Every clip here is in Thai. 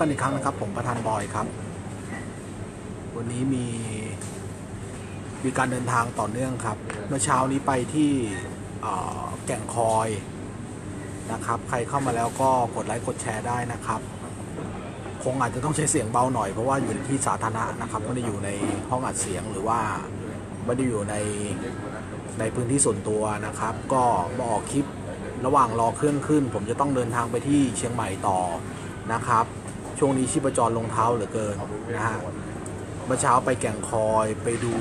กันอีกครั้งนะครับ ผมประธานบอยครับ วันนี้มี มีการเดินทางต่อเนื่องครับ เมื่อเช้านี้ไปที่แก่งคอยนะครับ ใครเข้ามาแล้วก็กดไลค์กดแชร์ได้นะครับ คงอาจจะต้องใช้เสียงเบาหน่อยเพราะว่าอยู่ในที่สาธารณะนะครับไม่ได้อยู่ในห้องอัดเสียงหรือว่าไม่ได้อยู่ในในพื้นที่ส่วนตัวนะครับ ก็มาออกคลิประหว่างรอเครื่องขึ้น ผมจะต้องเดินทางไปที่เชียงใหม่ต่อนะครับ ช่วงนี้ชีพจรลงเท้าเหลือเกินนะฮะเมื่อเช้าไปแก่งคอยไปดู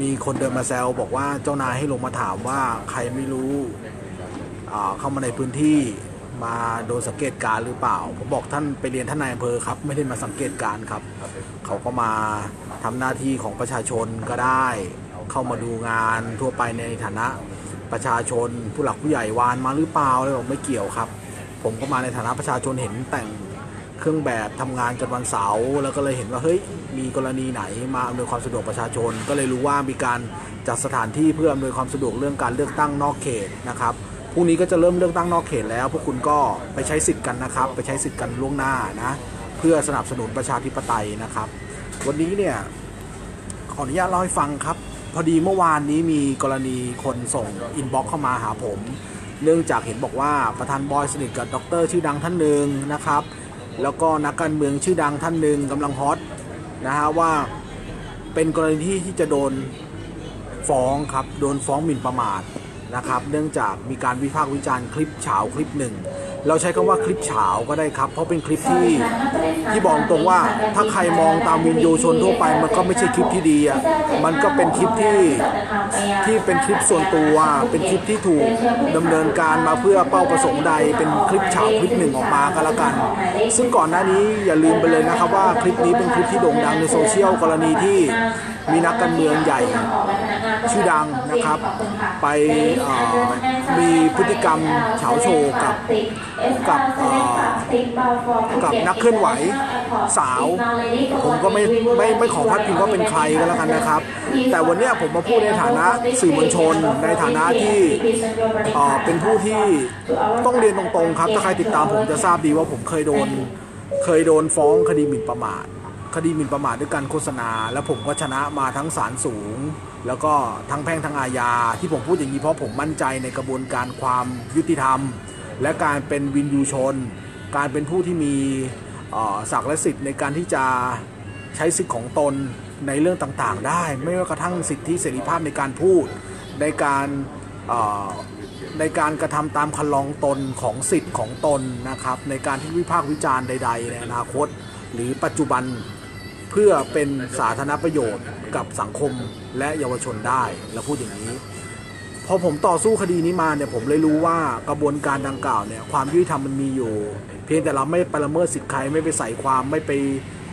มีคนเดินมาแซวบอกว่าเจ้านายให้ลงมาถามว่าใครไม่รู้เข้ามาในพื้นที่มาโดนสังเกตการ์หรือเปล่า ผมบอกท่านไปเรียนท่านนายอำเภอครับ ไม่ได้มาสังเกตการ์ครับ เขาก็มาทำหน้าที่ของประชาชนก็ได้ เข้ามาดูงานทั่วไปในฐานะประชาชนผู้หลักผู้ใหญ่วานมาหรือเปล่าเลยบอกไม่เกี่ยวครับ ผมก็มาในฐานะประชาชนเห็นแต่งเครื่องแบบทำงานกันวันเสาร์แล้วก็เลยเห็นว่าเฮ้ยมีกรณีไหนมาอำนวยความสะดวกประชาชน ก็เลยรู้ว่ามีการจัดสถานที่เพื่ออำนวยความสะดวกเรื่องการเลือกตั้งนอกเขตนะครับพรุ่งนี้ก็จะเริ่มเลือกตั้งนอกเขตแล้ว พวกคุณก็ไปใช้สิทธิ์กันนะครับ ไปใช้สิทธิ์กันล่วงหน้านะเพื่อสนับสนุนประชาธิปไตยนะครับ วันนี้เนี่ยขออนุญาตเล่าให้ฟังครับ พอดีเมื่อวานนี้มีกรณีคนส่งอินบ็อกเข้ามาหาผม เนื่องจากเห็นบอกว่าประธานบอยสนิทกับด็อกเตอร์ชื่อดังท่านหนึ่งนะครับ แล้วก็นักการเมืองชื่อดังท่านหนึ่งกำลังฮอตนะฮะว่าเป็นกรณีที่ที่จะโดนฟ้องครับ โดนฟ้องหมิ่นประมาทนะครับ เนื่องจากมีการวิพากษ์วิจารณ์คลิปเฉาคลิปหนึ่ง เราใช้คำว่าคลิปเฉาก็ได้ครับ เพราะเป็นคลิปที่ที่บอกตรงว่าถ้าใครมองตามวินยูชนทั่วไป มันก็ไม่ใช่คลิปที่ดีอะมันก็เป็นคลิปที่ที่เป็นคลิปส่วนตัวเป็นคลิปที่ถูกดำเนินการมาเพื่อเป้าประสงค์ใด เป็นคลิปเฉาคลิปหนึ่งออกมาก็แล้วกัน ซึ่งก่อนหน้านี้อย่าลืมไปเลยนะครับว่าคลิปนี้เป็นคลิปที่โด่งดังในโซเชียลกรณีที่มีนักการเมืองใหญ่ ชื่อดังนะครับ ไปมีพฤติกรรมเฉาโชว์กับกับกับนักเคลื่อนไหวสาว ผมก็ไม่ไม่ไม่ขอพัดพิงว่าเป็นใครก็แล้วกันนะครับ แต่วันนี้ผมมาพูดในฐานะสื่อมวลชน ในฐานะที่เป็นผู้ที่ต้องเรียนตรงๆครับ ถ้าใครติดตามผมจะทราบดีว่าผมเคยโดนเคยโดนฟ้องคดีหมิ่นประมาท คดีหมิ่นประมาทด้วยการโฆษณา แล้วผมก็ชนะมาทั้งศาลสูง แล้วก็ทั้งแพ่งทั้งอาญา ที่ผมพูดอย่างนี้เพราะผมมั่นใจในกระบวนการความยุติธรรม และการเป็นวินยูชน การเป็นผู้ที่มีศักดิ์และสิทธิ์ในการที่จะใช้สิทธิ์ของตนในเรื่องต่างๆ ได้ ไม่ว่ากระทั่งสิทธิเสรีภาพในการพูด ในการในการกระทำตามคันลองตนของสิทธิ์ของตนนะครับในการที่วิพากษ์วิจารณ์ใด ๆ ในอนาคต หรือปัจจุบัน เพื่อเป็นสาธารณประโยชน์กับสังคมและเยาวชนได้แล้วพูดอย่างนี้ พอผมต่อสู้คดีนี้มาเนี่ยผมเลยรู้ว่ากระบวนการดังกล่าวเนี่ยความยุติธรรมมันมีอยู่ เพียงแต่เราไม่ไปละเมิดสิทธิ์ใครไม่ไปใส่ความไม่ไป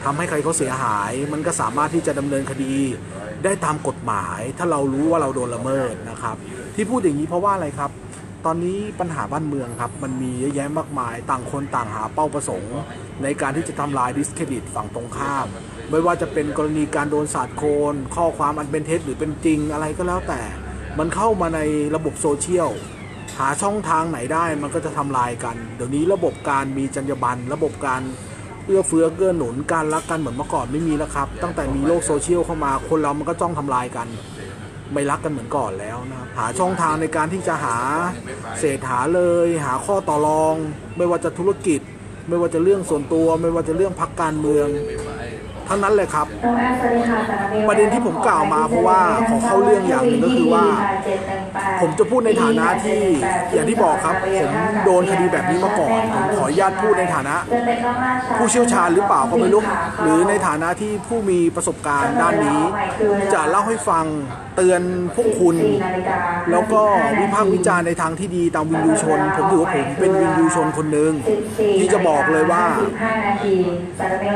ทำให้ใครเขาเสียหาย มันก็สามารถที่จะดำเนินคดี ได้ตามกฎหมาย ถ้าเรารู้ว่าเราโดนละเมิดนะครับ ที่พูดอย่างนี้เพราะว่าอะไรครับ ตอนนี้ปัญหาบ้านเมืองครับ มันมีเยอะแยะมากมาย ต่างคนต่างหาเป้าประสงค์ ในการที่จะทำลายดิสเครดิตฝั่งตรงข้าม ไม่ว่าจะเป็นกรณีการโดนสาดโคลนข้อความอันเป็นเท็จหรือเป็นจริงอะไรก็แล้วแต่ มันเข้ามาในระบบโซเชียล หาช่องทางไหนได้มันก็จะทำลายกัน เดี๋ยวนี้ระบบการมีจรรยาบรรณระบบการเอื้อเฟื้อเกื้อหนุนการรักกันเหมือนเมื่อก่อนไม่มีแล้วครับ ตั้งแต่มีโลกโซเชียลเข้ามาคนเรามันก็จ้องทำลายกัน ไม่รักกันเหมือนก่อนแล้วนะครับหาช่องทางในการที่จะหาเศษหาเลย หาข้อต่อรอง ไม่ว่าจะธุรกิจ ไม่ว่าจะเรื่องส่วนตัว ไม่ว่าจะเรื่องพักการเมือง ทั้งนั้นเลยครับ ประเด็นที่ผมกล่าวมาเพราะว่าขอเข้าเรื่องอย่างหนึ่งก็คือว่า ผมจะพูดในฐานะที่อย่างที่บอกครับ ผมโดนคดีแบบนี้มาก่อนผมขออนุญาตพูดในฐานะ ผู้เชี่ยวชาญหรือเปล่าก็ไม่รู้หรือในฐานะที่ผู้มีประสบการณ์ด้านนี้ จะเล่าให้ฟัง เตือนพวกคุณ แล้วก็วิพากษ์วิจารณ์ในทางที่ดีตามวินยูชน ผมถือว่าผมเป็นวินยูชนคนหนึ่งที่จะบอกเลยว่า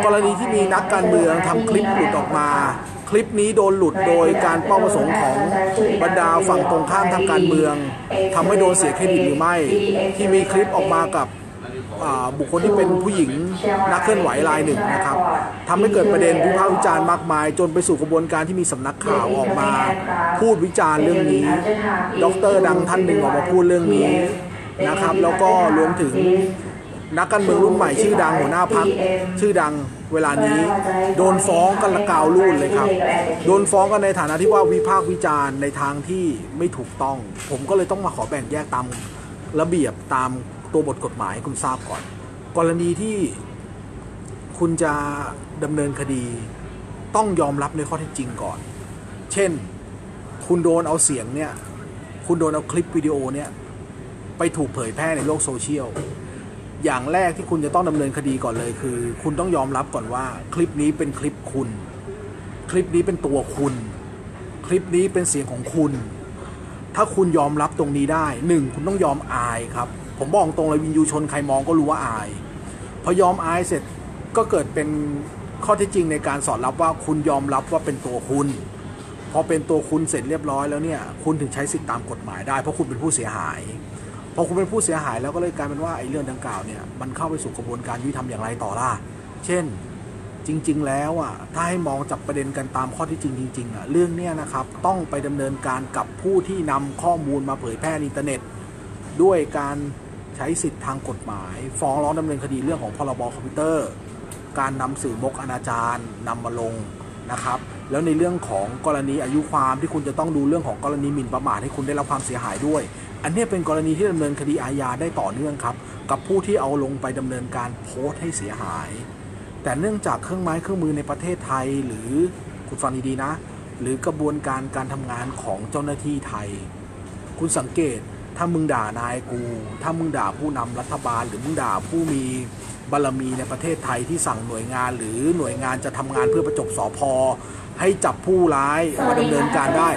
กรณีที่มีนักการเมืองทำคลิปหลุดออกมา คลิปนี้โดนหลุดโดยการเป้าประสงค์ของบรรดาฝั่งตรงข้ามทางการเมืองทำให้โดนเสียเครดิตหรือไม่ ที่มีคลิปออกมากับ บุคคลที่เป็นผู้หญิงนักเคลื่อนไหวรายหนึ่งนะครับทำให้เกิดประเด็นวิพากษ์วิจารณ์มากมาย จนไปสู่กระบวนการที่มีสำนักข่าวออกมา พูดวิจารณ์เรื่องนี้ด็อกเตอร์ดังท่านหนึ่งออกมาพูดเรื่องนี้นะครับ แล้วก็รวมถึงนักการเมืองรุ่นใหม่ชื่อดังหัวหน้าพักชื่อดังเวลานี้โดนฟ้องกันละกาวรุ่นเลยครับ โดนฟ้องกันในฐานะที่ว่าวิพากษ์วิจารณ์ในทางที่ไม่ถูกต้อง ผมก็เลยต้องมาขอแบ่งแยกตามระเบียบตาม ตัวบทกฎหมายให้คุณทราบก่อน กรณีที่คุณจะดำเนินคดีต้องยอมรับในข้อเท็จจริงก่อน เช่น คุณโดนเอาเสียงเนี่ย คุณโดนเอาคลิปวิดีโอเนี่ย ไปถูกเผยแพร่ในโลกโซเชียล อย่างแรกที่คุณจะต้องดำเนินคดีก่อนเลยคือ คุณต้องยอมรับก่อนว่า คลิปนี้เป็นคลิปคุณ คลิปนี้เป็นตัวคุณ คลิปนี้เป็นเสียงของคุณ ถ้าคุณยอมรับตรงนี้ได้หนึ่งคุณต้องยอมอายครับ ผมบอกตรงเลยวินยูชนใครมองก็รู้ว่าอาย พอยอมอายเสร็จก็เกิดเป็นข้อเท็จจริงในการสอนรับว่าคุณยอมรับว่าเป็นตัวคุณพอเป็นตัวคุณเสร็จเรียบร้อยแล้วเนี่ยคุณถึงใช้สิทธิตามกฎหมายได้เพราะคุณเป็นผู้เสียหายพอคุณเป็นผู้เสียหายแล้วก็เลยกลายเป็นว่าไอ้เรื่องดังกล่าวเนี่ยมันเข้าไปสู่กระบวนการยุติธรรมอย่างไรต่อล่ะเช่น จริง ๆ แล้วอะถ้าให้มองจับประเด็นกันตามข้อที่จริงจริงๆอะเรื่องเนี้ยนะครับต้องไปดำเนินการกับผู้ที่นำข้อมูลมาเผยแพร่ในอินเทอร์เน็ต ด้วยการใช้สิทธิทางกฎหมาย ฟ้องร้องดำเนินคดีเรื่องของพรบคอมพิวเตอร์ การนำสื่อมกอนาจารนำมาลงนะครับแล้วในเรื่องของกรณีอายุความที่คุณจะต้องดูเรื่องของกรณีหมิ่นประมาทให้คุณได้รับความเสียหายด้วย อันนี้เป็นกรณีที่ดำเนินคดีอาญาได้ต่อเนื่องครับ กับผู้ที่เอาลงไปดำเนินการโพสต์ให้เสียหาย แต่เนื่องจากเครื่องไม้เครื่องมือในประเทศไทยหรือคุณฟังดีๆนะ หรือกระบวนการการทำงานของเจ้าหน้าที่ไทย คุณสังเกตถ้ามึงด่านายกู ถ้ามึงด่าผู้นำรัฐบาล หรือมึงด่าผู้มีบารมีในประเทศไทยที่สั่งหน่วยงาน หรือหน่วยงานจะทำงานเพื่อประจบสอพอให้จับผู้ร้ายมาดำเนินการได้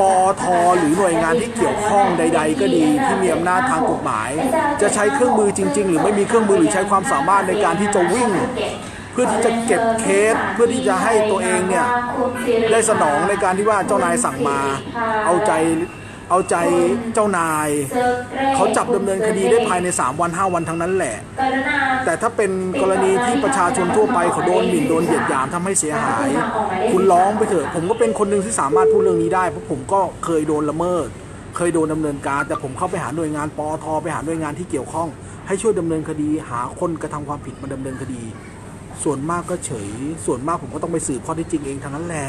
ปอทหรือหน่วยงานที่เกี่ยวข้องใด ๆ ก็ดีที่มีอำนาจทางกฎหมาย จะใช้เครื่องมือจริง ๆ หรือไม่มีเครื่องมือหรือใช้ความสามารถในการที่จะวิ่ง พื่อที่จะเก็บเคสเพื่อที่จะให้ตัวเองเนี่ยได้สนองในการที่ว่าเจ้านายสั่งมา เอาใจเอาใจเจ้านาย เขาจับดำเนินคดีได้ภายใน 3 วัน 5 วันทั้งนั้นแหละ แต่ถ้าเป็นกรณีที่ประชาชนทั่วไปเขาโดนหมิ่นโดนเหยียดหยามทำให้เสียหาย คุณร้องไปเถอะ ผมก็เป็นคนหนึ่งที่สามารถพูดเรื่องนี้ได้ เพราะผมก็เคยโดนละเมิด เคยโดนดำเนินการ แต่ผมเข้าไปหาหน่วยงานปอทไปหาหน่วยงานที่เกี่ยวข้อง ให้ช่วยดำเนินคดี หาคนกระทำความผิดมาดำเนินคดี ส่วนมากก็เฉย ส่วนมากผมก็ต้องไปสืบข้อท็จจริงเองทั้งนั้นแหละ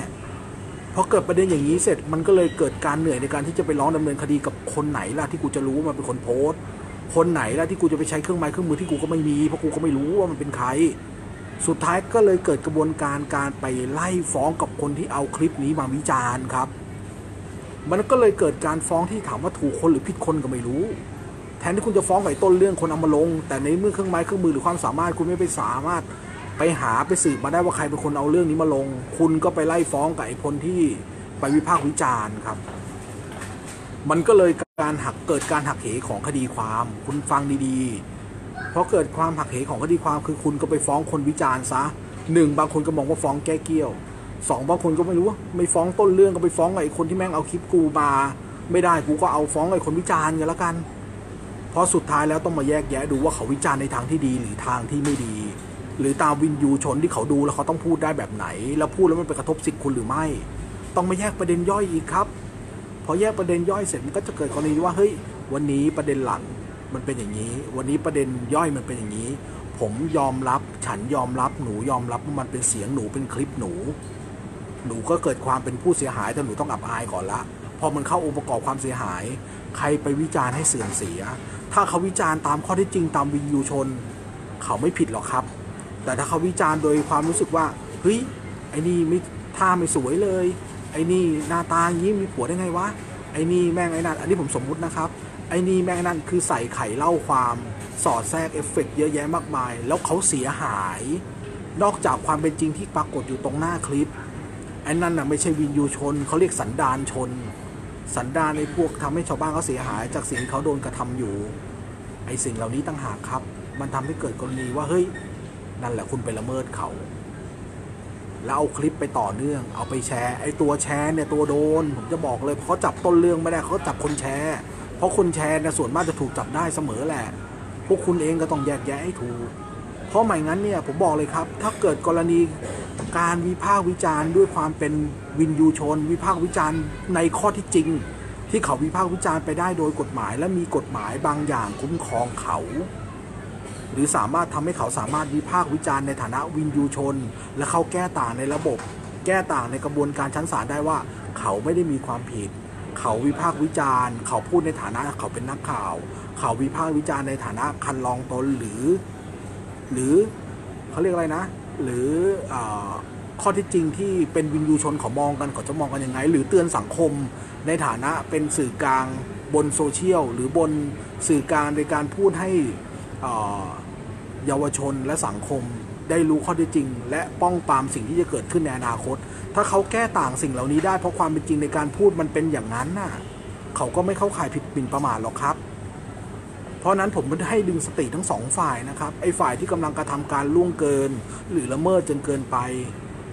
พอเกิดประเด็นอย่างนี้เสร็จมันก็เลยเกิดการเหนื่อยในการที่จะไปร้องดำเนินคดีกับคนไหนล่ะที่กูจะรู้ว่ามันเป็นคนโพสต์ คนไหนล่ะที่กูจะไปใช้เครื่องไม้เครื่องมือที่กูก็ไม่มีเพราะกูก็ไม่รู้ว่ามันเป็นใคร สุดท้ายก็เลยเกิดกระบวนการการไปไล่ฟ้องกับคนที่เอาคลิปนี้มาวิจารณ์ครับ มันก็เลยเกิดการฟ้องที่ถามว่าถูกคนหรือผิดคนก็ไม่รู้ แทนที่คุณจะฟ้องไอ้ต้นเรื่องคนเอามาลง แต่ในเมื่อเครื่องไม้เครื่องมือหรือความสามารถคุณไม่ไปสามารถ ไปหาไปสืบมาได้ว่าใครเป็นคนเอาเรื่องนี้มาลง คุณก็ไปไล่ฟ้องกับไอ้คนที่ไปวิพากษ์วิจารณ์ครับ มันก็เลยการหักเกิดการหักเหของคดีความ คุณฟังดีๆ เพราะเกิดความหักเหของคดีความคือคุณก็ไปฟ้องคนวิจารณ์ซะหนึ่งบางคนก็มองว่าฟ้องแก้เกี้ยวสองบางคนก็ไม่รู้ว่าไม่ฟ้องต้นเรื่องก็ไปฟ้องไอ้คนที่แม่งเอาคลิปกูมาไม่ได้กูก็เอาฟ้องไอ้คนวิจารณ์กันล้วกัน เพราะสุดท้ายแล้วต้องมาแยกแยะดูว่าเขาวิจารณ์ในทางที่ดีหรือทางที่ไม่ดี หรือตามวินยูชนที่เขาดูแล้วเขาต้องพูดได้แบบไหน แล้วพูดแล้วมันไปกระทบสิทธิ์คุณหรือไม่ ต้องมาแยกประเด็นย่อยอีกครับ พอแยกประเด็นย่อยเสร็จมันก็จะเกิดกรณีว่าเฮ้ยวันนี้ประเด็นหลักมันเป็นอย่างนี้ วันนี้ประเด็นย่อยมันเป็นอย่างนี้ ผมยอมรับฉันยอมรับหนูยอมรับว่ามันเป็นเสียงหนูเป็นคลิปหนู หนูก็เกิดความเป็นผู้เสียหายแต่หนูต้องอับอายก่อนละพอมันเข้าองค์ประกอบความเสียหาย ใครไปวิจารณ์ให้เสื่อมเสีย ถ้าเขาวิจารณ์ตามข้อเท็จจริงตามวินยูชน เขาไม่ผิดหรอกครับ แต่ถ้าเขาวิจารณ์โดยความรู้สึกว่าเฮ้ยไอ้นี่ไม่ท่าไม่สวยเลย ไอ้นี่หน้าตาอย่างนี้มีผัวได้ไงวะไอ้นี่แม่งไอ้นั่นอันนี้ผมสมมุตินะครับ ไอ้นี่แม่งไอ้นั่นคือใส่ไข่เล่าความสอดแทรกเอฟเฟกต์เยอะแยะมากมาย แล้วเขาเสียหาย นอกจากความเป็นจริงที่ปรากฏอยู่ตรงหน้าคลิปไอ้นั่นน่ะไม่ใช่วินยูชนเขาเรียกสันดานชน สันดานในพวกทำให้ชาวบ้านเขาเสียหาย จากสิ่งเขาโดนกระทำอยู่ ไอ้สิ่งเหล่านี้ต่างหากครับ มันทำให้เกิดกรณีว่าเฮ้ย นั่นแหละคุณไปละเมิดเขา แล้วเอาคลิปไปต่อเนื่อง เอาไปแชร์ ไอ้ตัวแชร์เนี่ยตัวโดน ผมจะบอกเลยเขาจับต้นเรื่องไม่ได้เขาจับคนแชร์ เพราะคนแชร์เนี่ยส่วนมากจะถูกจับได้เสมอแหละ พวกคุณเองก็ต้องแยกแยะให้ถูก เพราะไม่งั้นเนี่ยผมบอกเลยครับ ถ้าเกิดกรณีการวิพากษ์วิจารณ์ด้วยความเป็นวินยูชน วิพากษ์วิจารณ์ในข้อที่จริง ที่เขาวิพากษ์วิจารณ์ไปได้โดยกฎหมาย และมีกฎหมายบางอย่างคุ้มครองเขา หรือสามารถทำให้เขาสามารถวิพากษ์วิจารณ์ในฐานะวินยูชน และเขาแก้ต่างในระบบ แก้ต่างในกระบวนการชั้นศาลได้ว่า เขาไม่ได้มีความผิด เขาวิพากษ์วิจารณ์ เขาพูดในฐานะเขาเป็นนักข่าว เขาวิพากษ์วิจารณ์ในฐานะคันลองตนหรือ หรือเขาเรียกอะไรนะ หรืออข้อที่จริงที่เป็นวินยูชนเขามองกันเขาจะมองกันยังไง หรือเตือนสังคมในฐานะเป็นสื่อกลางบนโซเชียลหรือบนสื่อกลางในการพูดให้ เยาวชนและสังคมได้รู้ข้อเท็จจริง และป้องปรามสิ่งที่จะเกิดขึ้นในอนาคต ถ้าเขาแก้ต่างสิ่งเหล่านี้ได้เพราะความเป็นจริงในการพูดมันเป็นอย่างนั้นน่ะ เขาก็ไม่เข้าข่ายผิดหมิ่นประมาทหรอกครับ เพราะนั้นผมไม่ได้ให้ดึงสติทั้งสองฝ่ายนะครับ ไอ้ฝ่ายที่กำลังกระทำการล่วงเกิน หรือละเมิดจนเกินไป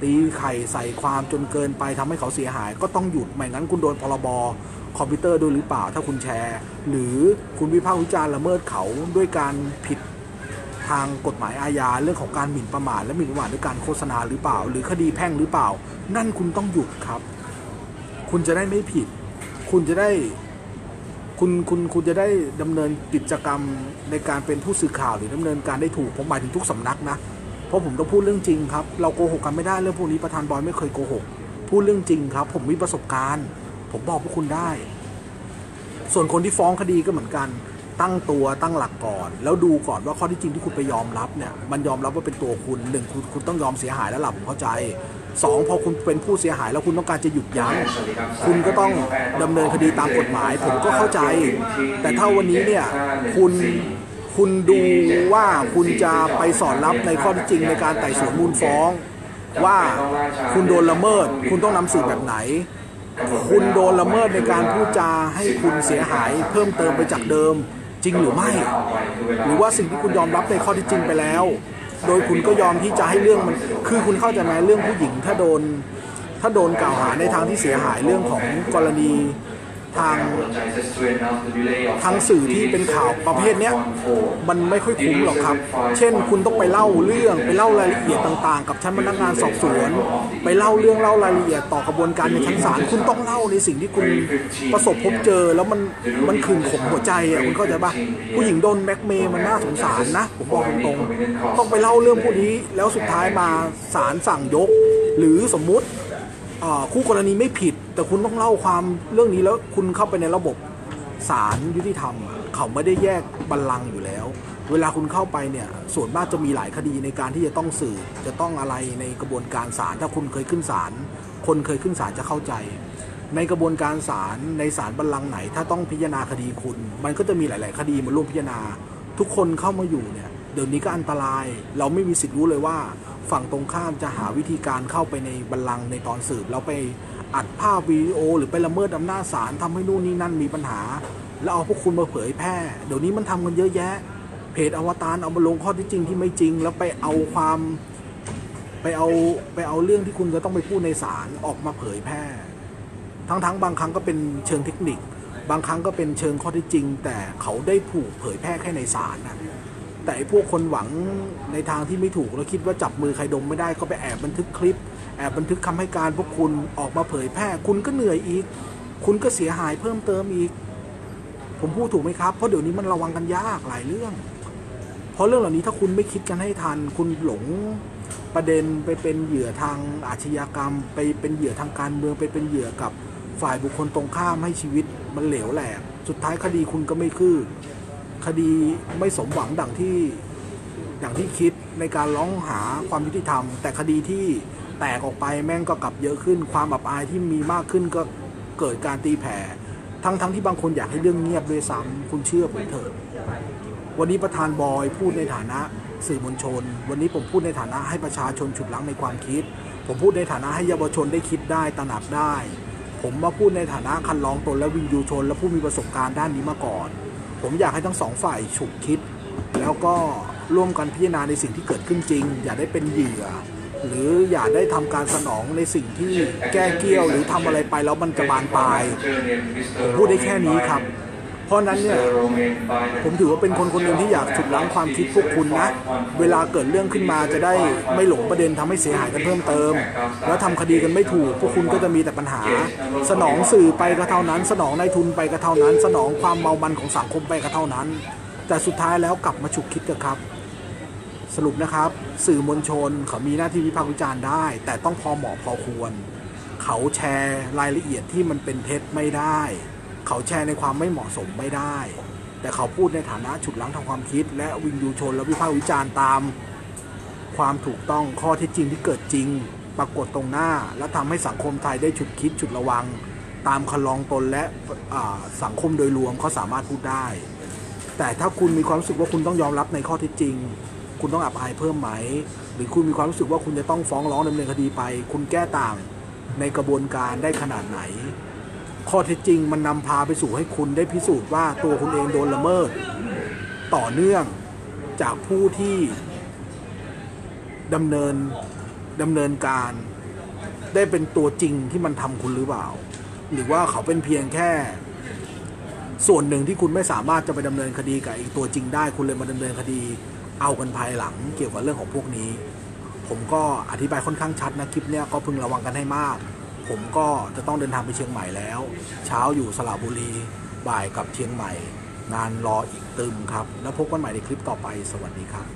ตีไข่ใส่ความจนเกินไปทำให้เขาเสียหาย ก็ต้องหยุดไม่งั้นคุณโดนพรบคอมพิวเตอร์ด้วยหรือเปล่า ถ้าคุณแชร์ หรือคุณวิพากษ์วิจารณ์ละเมิดเขาด้วยการผิดทางกฎหมายอาญาเรื่องของการหมิ่นประมาทและหมิ่นประมาทด้วยการโฆษณาหรือเปล่า หรือคดีแพ่งหรือเปล่า นั่นคุณต้องหยุดครับ คุณจะได้ไม่ผิด คุณจะได้คุณคุณคุณจะได้ดำเนินกิจกรรมในการเป็นผู้สื่อข่าวหรือดำเนินการได้ถูกผมหมายถึงทุกสำนักนะเพราะผมต้องพูดเรื่องจริงครับ เราโกหกกันไม่ได้เรื่องพวกนี้ประธานบอยไม่เคยโกหกพูดเรื่องจริงครับ ผมมีประสบการณ์ ผมบอกพวกคุณได้ ส่วนคนที่ฟ้องคดีก็เหมือนกันตั้งตัวตั้งหลักก่อน แล้วดูก่อนว่าข้อที่จริงที่คุณไปยอมรับเนี่ยมันยอมรับว่าเป็นตัวคุณหนึ่งคุณคุณต้องยอมเสียหายแล้วหลับผมเข้าใจสองพอคุณเป็นผู้เสียหายแล้วคุณต้องการจะหยุดยั้งคุณก็ต้องดำเนินคดีตามกฎหมาย ผมก็เข้าใจ แต่ถ้าวันนี้เนี่ยคุณคุณดูว่าคุณจะไปสอนรับในข้อท็จจริงในการไต่สวนมูลฟ้อง ว่าคุณโดนละเมิด คุณต้องนำสืบแบบไหน คุณโดนละเมิดในการพูดจาให้คุณเสียหายเพิ่มเติมไปจากเดิมจริงหรือไม่ หรือว่าสิ่งที่คุณยอมรับในข้อที่จริงไปแล้ว โดยคุณก็ยอมที่จะให้เรื่องมัน คือคุณเข้าใจไหมเรื่องผู้หญิงถ้าโดน ถ้าโดนกล่าวหาในทางที่เสียหายเรื่องของกรณี ทางทางสื่อที่เป็นข่าวประเภทเนี้ยมันไม่ค่อยคุ้มหรอกครับ เช่น คุณต้องไปเล่าเรื่องไปเล่ารายละเอียดต่าง ๆ กับชั้นพนักงานสอบสวน ไปเล่าเรื่องเล่ารายละเอียดต่อกระบวนการในชั้นศาลคุณต้องเล่าในสิ่งที่คุณประสบพบเจอแล้วมันมันคืนขมหัวใจอะคุณเข้าใจปะผู้หญิงโดนแบ็กเมย์มันน่าสงสารนะผมบอกตรงๆต้องไปเล่าเรื่องพวกนี้แล้วสุดท้ายมาศาลสั่งยก หรือสมมุติ คู่กรณีไม่ผิด แต่คุณต้องเล่าความเรื่องนี้แล้วคุณเข้าไปในระบบศาลยุติธรรม เขาไม่ได้แยกบัลลังก์อยู่แล้ว เวลาคุณเข้าไปเนี่ยส่วนมากจะมีหลายคดีในการที่จะต้องสืบจะต้องอะไรในกระบวนการศาลถ้าคุณเคยขึ้นศาลคนเคยขึ้นศาลจะเข้าใจ ในกระบวนการศาลในศาลบัลลังก์ไหน ถ้าต้องพิจารณาคดีคุณ มันก็จะมีหลาย ๆ คดีมาร่วมพิจารณา ทุกคนเข้ามาอยู่เนี่ยเดี๋ยวนี้ก็อันตราย เราไม่มีสิทธิ์รู้เลยว่า ฝั่งตรงข้ามจะหาวิธีการเข้าไปในบัลลังก์ในตอนสืบแล้วไปอัดภาพวิดีโอ หรือไปละเมิดอำนาจศาลทำให้นู่นนี่นั่นมีปัญหา แล้วเอาพวกคุณมาเผยแพร่ เดี๋ยวนี้มันทำกันเยอะแยะ เพจอวตารเอามาลงข้อที่จริงที่ไม่จริง แล้วไปเอาความไปเอาไปเอาเรื่องที่คุณจะต้องไปพูดในศาลออกมาเผยแพร่ ทั้งทั้งๆบางครั้งก็เป็นเชิงเทคนิค บางครั้งก็เป็นเชิงข้อที่จริง แต่เขาได้ถูกเผยแพร่แค่ในศาลนะ แต่ไอ้พวกคนหวังในทางที่ไม่ถูกแล้วคิดว่าจับมือใครดมไม่ได้ก็ไปแอบบันทึกคลิป แอบบันทึกคำให้การพวกคุณออกมาเผยแพร่ คุณก็เหนื่อยอีก คุณก็เสียหายเพิ่มเติมอีก ผมพูดถูกไหมครับ เพราะเดี๋ยวนี้มันระวังกันยากหลายเรื่อง เพราะเรื่องเหล่านี้ถ้าคุณไม่คิดกันให้ทัน คุณหลงประเด็นไปเป็นเหยื่อทางอาชญากรรม ไปเป็นเหยื่อทางการเมืองไปเป็นเหยื่อกับฝ่ายบุคคลตรงข้ามให้ชีวิตมันเหลวแหลกสุดท้ายคดีคุณก็ไม่คืบ คดีไม่สมหวังดังที่อย่างที่คิดในการร้องหาความยุติธรรม แต่คดีที่แตกออกไปแม่งก็กลับเยอะขึ้น ความอับอายที่มีมากขึ้นก็เกิดการตีแผ่ทั้งทั้งที่บางคนอยากให้เรื่องเงียบด้วยซ้ำคุณเชื่อผมเถอะวันนี้ประธานบอยพูดในฐานะสื่อมวลชน วันนี้ผมพูดในฐานะให้ประชาชนฉุดลังในความคิด ผมพูดในฐานะให้เยาวชนได้คิดได้ตระหนักได้ ผมมาพูดในฐานะคันลองตนและวินยูชน และผู้มีประสบการณ์ด้านนี้มาก่อน ผมอยากให้ทั้งสองฝ่ายฉุกคิด แล้วก็ร่วมกันพิจารณาในสิ่งที่เกิดขึ้นจริง อย่าได้เป็นเหยื่อ หรืออย่าได้ทำการสนองในสิ่งที่แก้เกี้ยวหรือทำอะไรไปแล้วมันจะบานปลายผมพูดได้แค่นี้ครับ เพราะนั้นเนี่ยผมถือว่าเป็นคนคนหนึ่งที่อยากฉุดล้างความคิดพวกคุณนะ เวลาเกิดเรื่องขึ้นมาจะได้ไม่หลงประเด็นทำให้เสียหายกันเพิ่มเติม แล้วทำคดีกันไม่ถูก พวกคุณก็จะมีแต่ปัญหา สนองสื่อไปก็เท่านั้น สนองนายทุนไปก็เท่านั้น สนองความเมามันของสังคมไปก็เท่านั้น แต่สุดท้ายแล้วกลับมาฉุกคิดกันครับ สรุปนะครับ สื่อมวลชนเขามีหน้าที่วิพากษ์วิจารณ์ได้ แต่ต้องพอเหมาะพอควร เขาแชร์รายละเอียดที่มันเป็นเท็จไม่ได้ เขาแชร์ในความไม่เหมาะสมไม่ได้ แต่เขาพูดในฐานะฉุดล้างทางความคิด และวินยูชนและวิพากษ์วิจารณ์ตาม ความถูกต้องข้อเท็จจริงที่เกิดจริง ปรากฏตรงหน้า และทำให้สังคมไทยได้ฉุดคิดฉุดระวัง ตามคันลองตนและสังคมโดยรวมเขาสามารถพูดได้ แต่ถ้าคุณมีความรู้สึกว่าคุณต้องยอมรับในข้อเท็จจริง คุณต้องอับอายเพิ่มไหม หรือคุณมีความรู้สึกว่าคุณจะต้องฟ้องร้องดำเนินคดีไป คุณแก้ต่างในกระบวนการได้ขนาดไหน ข้อเท็จจริงมันนำพาไปสู่ให้คุณได้พิสูจน์ว่าตัวคุณเองโดนละเมิด ต่อเนื่องจากผู้ที่ดำเนินดำเนินการ ได้เป็นตัวจริงที่มันทำคุณหรือเปล่า หรือว่าเขาเป็นเพียงแค่ ส่วนหนึ่งที่คุณไม่สามารถจะไปดำเนินคดีกับอีกตัวจริงได้ คุณเลยมาดำเนินคดี เอากันภายหลังเกี่ยวกับเรื่องของพวกนี้ ผมก็อธิบายค่อนข้างชัดนะคลิปเนี้ยก็พึงระวังกันให้มาก ผมก็จะต้องเดินทางไปเชียงใหม่แล้ว เช้าอยู่สระบุรีบ่ายกับเชียงใหม่ งานรออีกตึมครับ แล้วพบกันใหม่ในคลิปต่อไปสวัสดีครับ